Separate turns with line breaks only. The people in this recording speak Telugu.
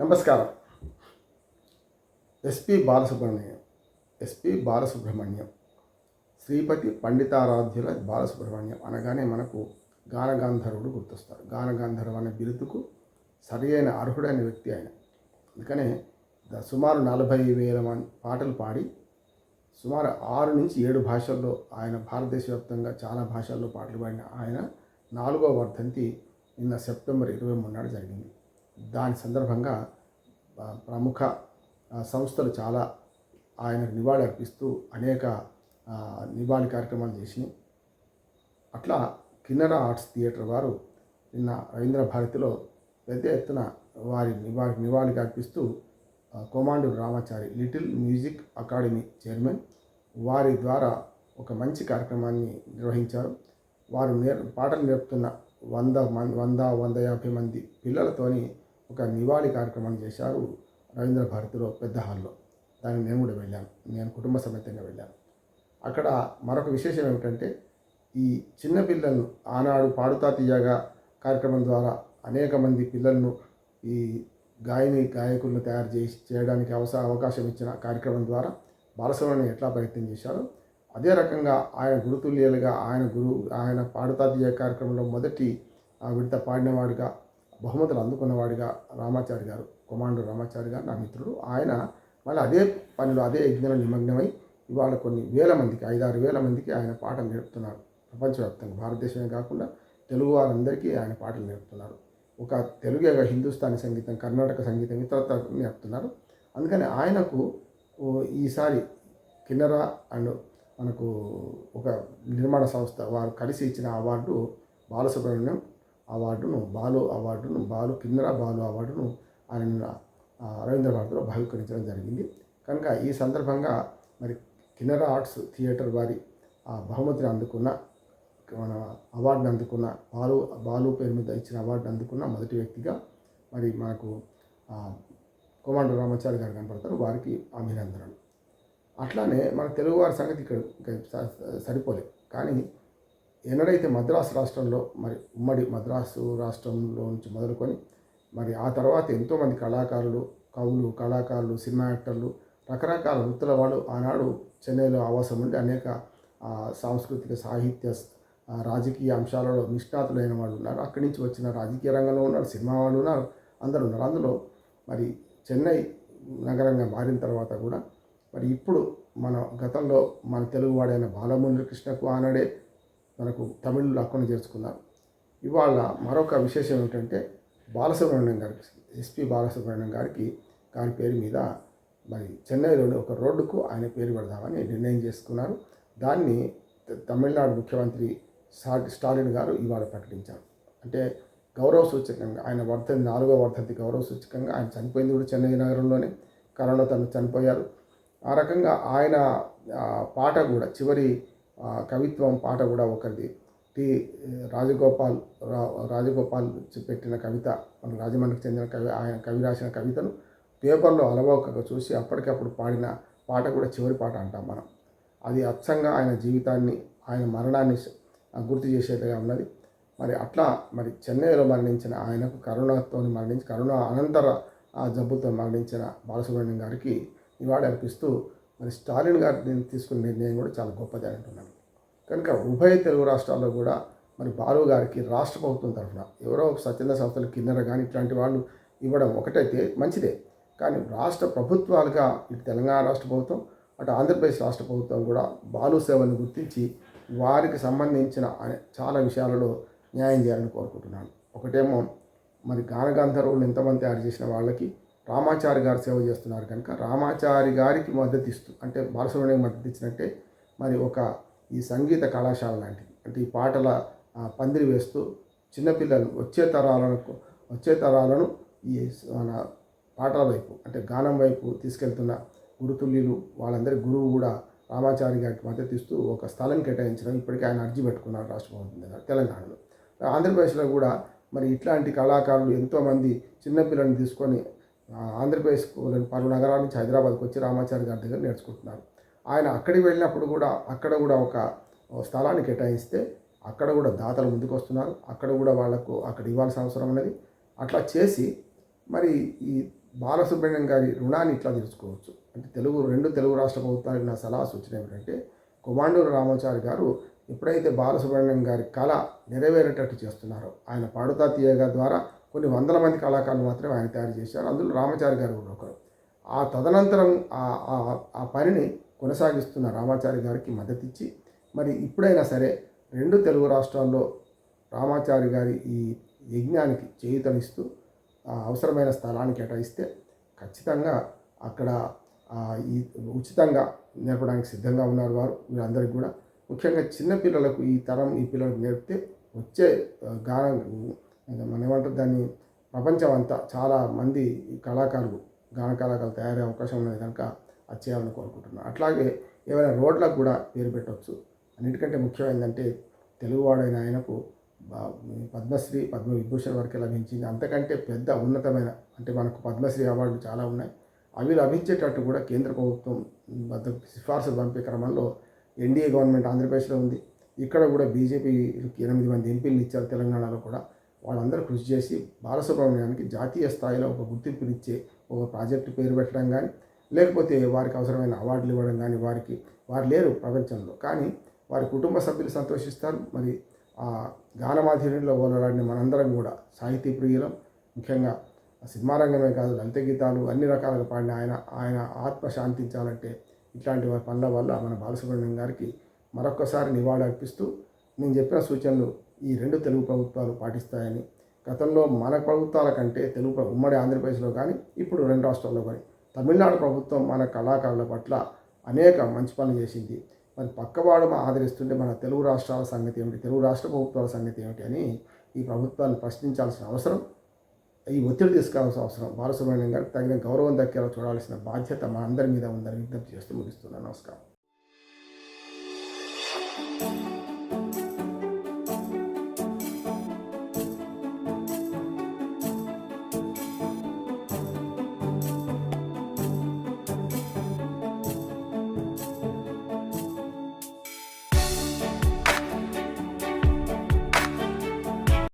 నమస్కారం. ఎస్పి బాలసుబ్రహ్మణ్యం ఎస్పి బాలసుబ్రహ్మణ్యం శ్రీపతి పండితారాధ్యుల బాలసుబ్రహ్మణ్యం అనగానే మనకు గానగాంధర్వుడు గుర్తొస్తారు. గానగాంధర్వ అనే బిరుదుకు సరి అయిన అర్హుడైన వ్యక్తి ఆయన. అందుకనే సుమారు నలభై వేల మంది పాటలు పాడి సుమారు ఆరు నుంచి ఏడు భాషల్లో ఆయన భారతదేశ వ్యాప్తంగా చాలా భాషల్లో పాటలు పాడిన ఆయన నాలుగో వర్ధంతి నిన్న సెప్టెంబర్ ఇరవై మూడు నాడు జరిగింది. దాని సందర్భంగా ప్రముఖ సంస్థలు చాలా ఆయనకు నివాళి అర్పిస్తూ అనేక నివాళి కార్యక్రమాలు చేసినాయి. అట్లా కిన్నర ఆర్ట్స్ థియేటర్ వారు నిన్న రవీంద్ర భారతిలో పెద్ద ఎత్తున వారి నివాళి నివాళికి అర్పిస్తూ Komandur Ramachari little music academy chairman వారి ద్వారా ఒక మంచి కార్యక్రమాన్ని నిర్వహించారు. వారు నేర్ పాటలు నేర్పుతున్న వంద మంది వంద వంద యాభై మంది పిల్లలతోని ఒక నివాళి కార్యక్రమం చేశారు రవీంద్ర భారతిలో పెద్ద హాల్లో. దానికి నేను కూడా వెళ్ళాను నేను కుటుంబ సమేతంగా వెళ్ళాను. అక్కడ మరొక విశేషం ఏమిటంటే ఈ చిన్న పిల్లలను ఆనాడు పాడుతా తీయగా కార్యక్రమం ద్వారా అనేక మంది పిల్లలను ఈ గాయని గాయకులను తయారు చేసి చేయడానికి అవస అవకాశం ఇచ్చిన కార్యక్రమం ద్వారా బాలసుబ్రహ్మణ్యం ఎట్లా ప్రయత్నం చేశారో అదే రకంగా ఆయన గురుతుల్యాలుగా ఆయన గురు ఆయన పాడుతా తీయ కార్యక్రమంలో మొదటి ఆ విడత పాడినవాడిగా బహుమతులు అందుకున్నవాడిగా రామాచారి గారు కుమాండు రామాచారి గారు నా మిత్రుడు. ఆయన మళ్ళీ అదే పనిలో అదే యజ్ఞంలో నిమగ్నమై ఇవాళ కొన్ని వేల మందికి ఐదారు వేల మందికి ఆయన పాటలు నేర్పుతున్నారు. ప్రపంచవ్యాప్తంగా భారతదేశమే కాకుండా తెలుగు వారందరికీ ఆయన పాటలు నేర్పుతున్నారు. ఒక తెలుగే హిందుస్థానీ సంగీతం కర్ణాటక సంగీతం ఇతరత్ర నేర్పుతున్నారు. అందుకని ఆయనకు ఈసారి కిన్నెర అండ్ మనకు ఒక నిర్మాణ సంస్థ వారు కలిసి ఇచ్చిన అవార్డు బాలసుబ్రహ్మణ్యం అవార్డును బాలు అవార్డును బాలు కిన్నెర బాలు అవార్డును ఆయన ఆ, రవీంద్ర భారతిలో బహిష్కరించడం జరిగింది. కనుక ఈ సందర్భంగా మరి కిన్నర ఆర్ట్స్ థియేటర్ వారి ఆ బహుమతిని అందుకున్న మన అవార్డుని అందుకున్న బాలు బాలు పేరు మీద ఇచ్చిన అవార్డుని అందుకున్న మొదటి వ్యక్తిగా మరి మనకు ఆ, రామాచారి గారు కనపడతారు. వారికి అభినందనలు. అట్లానే మన తెలుగువారి సంగతి ఇక్కడ సరిపోలేదు కానీ ఎన్నడైతే మద్రాసు రాష్ట్రంలో మరి ఉమ్మడి మద్రాసు రాష్ట్రంలో నుంచి మొదలుకొని మరి ఆ తర్వాత ఎంతోమంది కళాకారులు కవులు కళాకారులు సినిమా యాక్టర్లు రకరకాల వృత్తుల వాళ్ళు ఆనాడు చెన్నైలో ఆవాసం ఉండి అనేక సాంస్కృతిక సాహిత్య రాజకీయ అంశాలలో నిష్ణాతులైన వాళ్ళు ఉన్నారు. అక్కడి నుంచి వచ్చిన రాజకీయ రంగంలో ఉన్నారు సినిమా వాళ్ళు ఉన్నారు అందరూ ఉన్నారు. అందులో మరి చెన్నై నగరంగా మారిన తర్వాత కూడా మరి ఇప్పుడు మన గతంలో మన తెలుగువాడైన బాలమురళీ కృష్ణకు ఆనాడే మనకు తమిళ్ అక్కను చేర్చుకున్నారు. ఇవాళ మరొక విశేషం ఏమిటంటే బాలసుబ్రహ్మణ్యం గారికి ఎస్పి బాలసుబ్రహ్మణ్యం గారికి గారి పేరు మీద మరి చెన్నైలోని ఒక రోడ్డుకు ఆయన పేరు పెడదామని నిర్ణయం చేసుకున్నారు. దాన్ని తమిళనాడు ముఖ్యమంత్రి స్టాలిన్ గారు ఇవాళ ప్రకటించారు. అంటే గౌరవ సూచకంగా ఆయన వర్ధంతి నాలుగో వర్ధంతి గౌరవ సూచకంగా ఆయన చనిపోయింది కూడా చెన్నై నగరంలోనే. కరోనా తను చనిపోయారు. ఆ రకంగా ఆయన పాట కూడా చివరి కవిత్వం పాట కూడా ఒకరిది. టి రాజగోపాల్ రా- రాజగోపాల్ పెట్టిన కవిత మన రాజమండ్రికి చెందిన కవి ఆయన కవి రాసిన కవితను పేపర్లో అలవోకగా చూసి అప్పటికప్పుడు పాడిన పాట కూడా చివరి పాట అంటాం మనం. అది అచ్చంగా ఆయన జీవితాన్ని ఆయన మరణాన్ని గుర్తు చేసేదిగా ఉన్నది. మరి అట్లా మరి చెన్నైలో మరణించిన ఆయనకు కరోనాతో మరణించి కరోనా అనంతర ఆ జబ్బుతో మరణించిన బాలసుబ్రహ్మణ్యం గారికి నివాళి అర్పిస్తూ మరి స్టాలిన్ గారు నేను తీసుకున్న నిర్ణయం కూడా చాలా గొప్పది అని అంటున్నాను కనుక ఉభయ తెలుగు రాష్ట్రాల్లో కూడా మరి బాలు గారికి రాష్ట్ర ప్రభుత్వం తరఫున ఎవరో స్వచ్ఛంద సంస్థలు కిన్నెర కానీ ఇట్లాంటి వాళ్ళు ఇవ్వడం ఒకటైతే మంచిదే. కానీ రాష్ట్ర ప్రభుత్వాలుగా ఇటు తెలంగాణ రాష్ట్ర ప్రభుత్వం అటు ఆంధ్రప్రదేశ్ రాష్ట్ర ప్రభుత్వం కూడా బాలు సేవలను గుర్తించి వారికి సంబంధించిన చాలా విషయాలలో న్యాయం చేయాలని కోరుకుంటున్నాను. ఒకటేమో మరి గానగంధర్వులు ఎంతమంది తయారు చేసిన వాళ్ళకి రామాచారి గారు సేవ చేస్తున్నారు కనుక రామాచారి గారికి మద్దతు ఇస్తూ అంటే బాలసుబ్రహ్మణ్యం మద్దతు ఇచ్చినట్టే మరి ఒక ఈ సంగీత కళాశాల లాంటిది. అంటే ఈ పాటల పందిరి వేస్తూ చిన్నపిల్లలు వచ్చే తరాలను వచ్చే తరాలను ఈ మన పాటల వైపు అంటే గానం వైపు తీసుకెళ్తున్న గురుతుల్యులు వాళ్ళందరి గురువు కూడా రామాచారి గారికి మద్దతు ఇస్తూ ఒక స్థలం కేటాయించడం ఇప్పటికీ ఆయన అర్జీ పెట్టుకున్నారు రాష్ట్ర ప్రభుత్వం దగ్గర తెలంగాణలో. ఆంధ్రప్రదేశ్లో కూడా మరి ఇట్లాంటి కళాకారులు ఎంతోమంది చిన్నపిల్లల్ని తీసుకొని ఆంధ్రప్రదేశ్ పలు నగరాల నుంచి హైదరాబాద్కి వచ్చి రామాచారి గారి దగ్గర నేర్చుకుంటున్నారు. ఆయన అక్కడికి వెళ్ళినప్పుడు కూడా అక్కడ కూడా ఒక స్థలాన్ని కేటాయిస్తే అక్కడ కూడా దాతలు ముందుకు వస్తున్నారు. అక్కడ కూడా వాళ్ళకు అక్కడ ఇవ్వాల్సిన అవసరం ఉన్నది. అట్లా చేసి మరి ఈ బాలసుబ్రహ్మణ్యం గారి రుణాన్ని ఇట్లా తీర్చుకోవచ్చు. అంటే తెలుగు రెండు తెలుగు రాష్ట్ర ప్రభుత్వాలకు నా సలహా సూచన ఏమిటంటే కుమాండూరు రామాచారి గారు ఎప్పుడైతే బాలసుబ్రహ్మణ్యం గారి కళ నెరవేరేటట్టు చేస్తున్నారో ఆయన పాడుతా తీయగా ద్వారా కొన్ని వందల మంది కళాకారులు మాత్రమే ఆయన తయారు చేశారు. అందులో రామాచారి గారు కూడా ఒకరు. ఆ తదనంతరం ఆ- ఆ- పనిని కొనసాగిస్తున్న రామాచారి గారికి మద్దతు ఇచ్చి మరి ఇప్పుడైనా సరే రెండు తెలుగు రాష్ట్రాల్లో రామాచారి గారి ఈ యజ్ఞానికి చేయుతనిస్తూ అవసరమైన స్థలాన్ని కేటాయిస్తే ఖచ్చితంగా అక్కడ ఈ ఉచితంగా నేర్పడానికి సిద్ధంగా ఉన్నారు వారు వీరందరికీ కూడా. ముఖ్యంగా చిన్నపిల్లలకు ఈ తరం ఈ పిల్లలకు నేర్పితే వచ్చే గానం గాన మనం ఏమంటారు దాన్ని ప్రపంచం అంతా చాలా మంది కళాకారులు గాన కళాకారులు తయారయ్యే అవకాశం ఉన్నది కనుక అది చేయాలని కోరుకుంటున్నాను. అట్లాగే ఏమైనా రోడ్లకు కూడా పేరు పెట్టవచ్చు అన్నిటికంటే ముఖ్యం తెలుగువాడైన ఆయనకు పద్మశ్రీ పద్మ విభూషణ్ వరకు లభించింది. అంతకంటే పెద్ద ఉన్నతమైన అంటే మనకు పద్మశ్రీ అవార్డులు చాలా ఉన్నాయి. అవి లభించేటట్టు కూడా కేంద్ర ప్రభుత్వం వద్ద సిఫార్సులు పంపే క్రమంలో ఎన్డీఏ గవర్నమెంట్ ఆంధ్రప్రదేశ్లో ఉంది. ఇక్కడ కూడా బీజేపీకి ఎనిమిది మంది ఎంపీలు ఇచ్చారు తెలంగాణలో కూడా. వాళ్ళందరూ కృషి చేసి బాలసుబ్రహ్మణ్యానికి జాతీయ స్థాయిలో ఒక గుర్తింపునిచ్చే ఒక ప్రాజెక్టు పేరు పెట్టడం కానీ లేకపోతే వారికి అవసరమైన అవార్డులు ఇవ్వడం కానీ వారికి వారు లేరు ప్రపంచంలో. కానీ వారి కుటుంబ సభ్యులు సంతోషిస్తారు. మరి ఆ గానమాధుర్యంలో ఓలలాడిన మనందరం కూడా సాహితీ ప్రియులం. ముఖ్యంగా సినిమా రంగమే కాదు లలిత గీతాలు అన్ని రకాలుగా పాడిన ఆయన ఆయన ఆత్మ శాంతించాలంటే ఇట్లాంటి వారి పనుల వల్ల మన బాలసుబ్రహ్మణ్యం గారికి మరొక్కసారి నివాళి అర్పిస్తూ నేను చెప్పిన సూచనలు ఈ రెండు తెలుగు ప్రభుత్వాలు పాటిస్తాయని. గతంలో మన ప్రభుత్వాల కంటే తెలుగు ఉమ్మడి ఆంధ్రప్రదేశ్లో కానీ ఇప్పుడు రెండు రాష్ట్రాల్లో కానీ తమిళనాడు ప్రభుత్వం మన కళాకారుల పట్ల అనేక మంచి పనులు చేసింది. మరి పక్కవాడు మా ఆదరిస్తుంటే మన తెలుగు రాష్ట్రాల సంగతి ఏమిటి? తెలుగు రాష్ట్ర ప్రభుత్వాల సంగతి ఏమిటి అని ఈ ప్రభుత్వాన్ని ప్రశ్నించాల్సిన అవసరం ఈ ఒత్తిడి తీసుకోవాల్సిన అవసరం బాలసుబ్రహ్మణ్యం గారికి తగిన గౌరవం దక్కేలా చూడాల్సిన బాధ్యత మా అందరి మీద ఉందని విజ్ఞప్తి చేస్తూ ముగిస్తున్నాను. నమస్కారం.